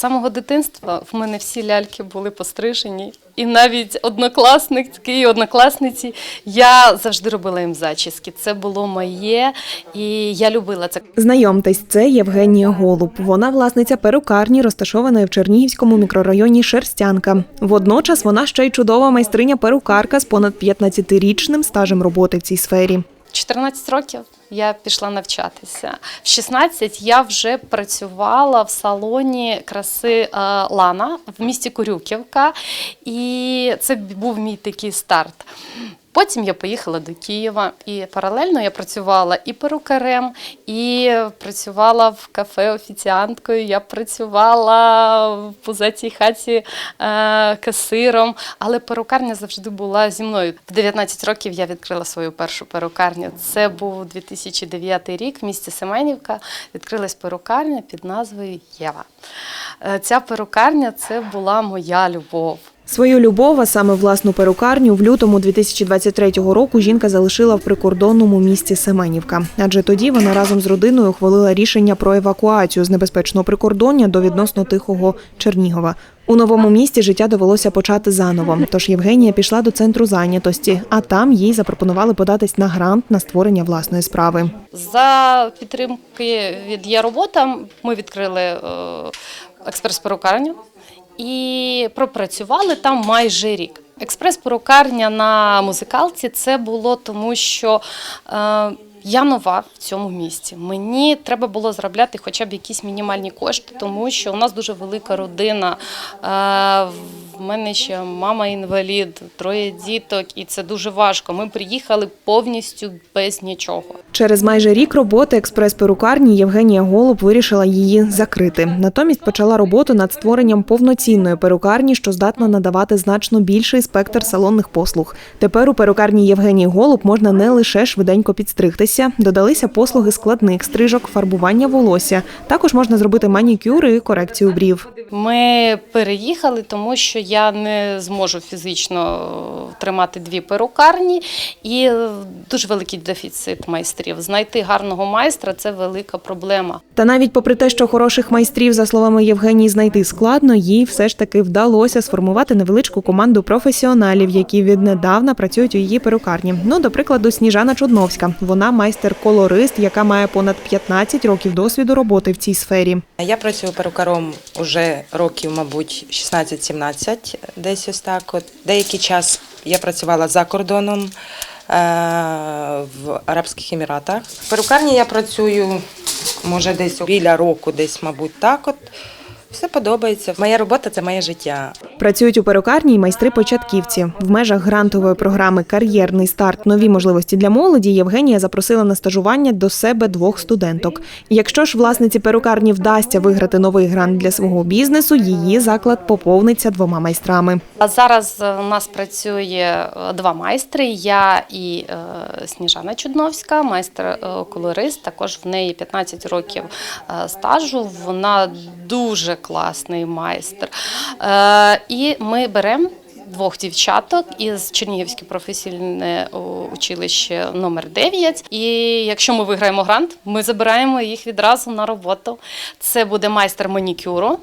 самого дитинства в мене всі ляльки були пострижені. І навіть однокласники і однокласниці я завжди робила їм зачіски. Це було моє, і я любила це. Знайомтесь, це Євгенія Голуб. Вона власниця перукарні, розташованої в Чернігівському мікрорайоні Шерстянка. Водночас вона ще й чудова майстриня перукарка з понад 15-річним стажем роботи в цій сфері. 14 років я пішла навчатися. В 16 я вже працювала в салоні краси е, Лана в місті Курюківка, і це був мій такий старт. Потім я поїхала до Києва, і паралельно я працювала і перукарем, і працювала в кафе офіціанткою. Я працювала в пузатій хаті е, касиром, але перукарня завжди була зі мною. В 19 років я відкрила свою першу перукарню. Це був 2009 рік в місті Семенівка. Відкрилась перукарня під назвою Єва. Е, Ця перукарня це була моя любов. Свою любов, а саме власну перукарню, в лютому 2023 року жінка залишила в прикордонному місті Семенівка. Адже тоді вона разом з родиною ухвалила рішення про евакуацію з небезпечного прикордоння до відносно тихого Чернігова. У новому місті життя довелося почати заново. Тож Євгенія пішла до центру зайнятості, а там їй запропонували податись на грант на створення власної справи. За підтримки від «Є робота» ми відкрили е, експрес-перукарню і пропрацювали там майже рік. Експрес-порукарня на музикалці це було тому, що е, я нова в цьому місті. Мені треба було заробляти хоча б якісь мінімальні кошти, тому що у нас дуже велика родина. Е, в мене ще мама інвалід, троє діток, і це дуже важко. Ми приїхали повністю без нічого. Через майже рік роботи експрес-перукарні Євгенія Голуб вирішила її закрити. Натомість почала роботу над створенням повноцінної перукарні, що здатна надавати значно більший спектр салонних послуг. Тепер у перукарні Євгенії Голуб можна не лише швиденько підстригтися, додалися послуги складних стрижок, фарбування волосся. Також можна зробити манікюр і корекцію брів. Ми переїхали, тому що я не зможу фізично тримати дві перукарні, і дуже великий дефіцит майстрів. Знайти гарного майстра це велика проблема. Та навіть попри те, що хороших майстрів, за словами Євгенії, знайти складно, їй все ж таки вдалося сформувати невеличку команду професіоналів, які віднедавна працюють у її перукарні. Ну, до прикладу, Сніжана Чудновська. Вона майстер-колорист, яка має понад 15 років досвіду роботи в цій сфері. Я працюю перукаром уже років, мабуть, 16-17, десь ось так. От. Деякий час я працювала за кордоном е, в Арабських Еміратах. В перукарні я працюю, може, десь біля року, десь, мабуть, так. От. Все подобається. Моя робота це моє життя. Працюють у перукарні й майстри-початківці. В межах грантової програми Кар'єрний старт нові можливості для молоді Євгенія запросила на стажування до себе двох студенток. Якщо ж власниці перукарні вдасться виграти новий грант для свого бізнесу, її заклад поповниться двома майстрами. А зараз е, у нас працює е, два майстри. Я і е, Сніжана Чудновська, майстер-колорист. Також в неї 15 років стажу. Вона дуже класний майстер. І ми беремо. Двох дівчаток із Чернігівського професійне училище номер 9 І якщо ми виграємо грант, ми забираємо їх відразу на роботу. Це буде майстер манікюру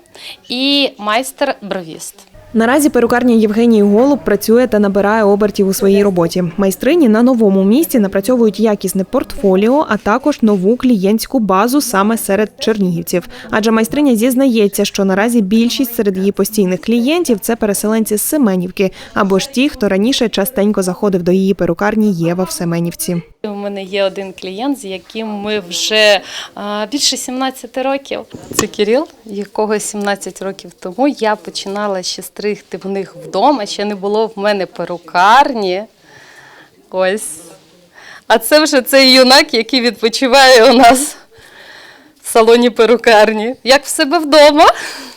і майстер бровіст. Наразі перукарня Євгенії Голуб працює та набирає обертів у своїй роботі. Майстрині на новому місці напрацьовують якісне портфоліо, а також нову клієнтську базу саме серед чернігівців. Адже майстриня зізнається, що наразі більшість серед її постійних клієнтів це переселенці з Семенівки або ж ті, хто раніше частенько заходив до її перукарні Єва в Семенівці. У мене є один клієнт, з яким ми вже більше 17 років. Це Кирил, якого 17 років тому я починала ще стригти в них вдома. Ще не було в мене перукарні. Ось. А це вже цей юнак, який відпочиває у нас салоні перукарні, як в себе вдома.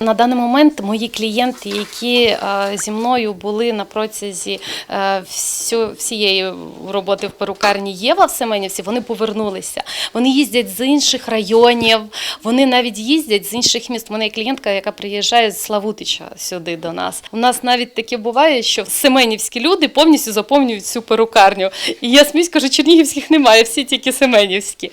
На даний момент мої клієнти, які е, зі мною були на протязі е, всієї роботи в перукарні Єва в Семенівці, вони повернулися. Вони їздять з інших районів, вони навіть їздять з інших міст. У мене є клієнтка, яка приїжджає з Славутича сюди до нас. У нас навіть таке буває, що семенівські люди повністю заповнюють цю перукарню. І я сміюсь, кажу, чернігівських немає, всі тільки семенівські.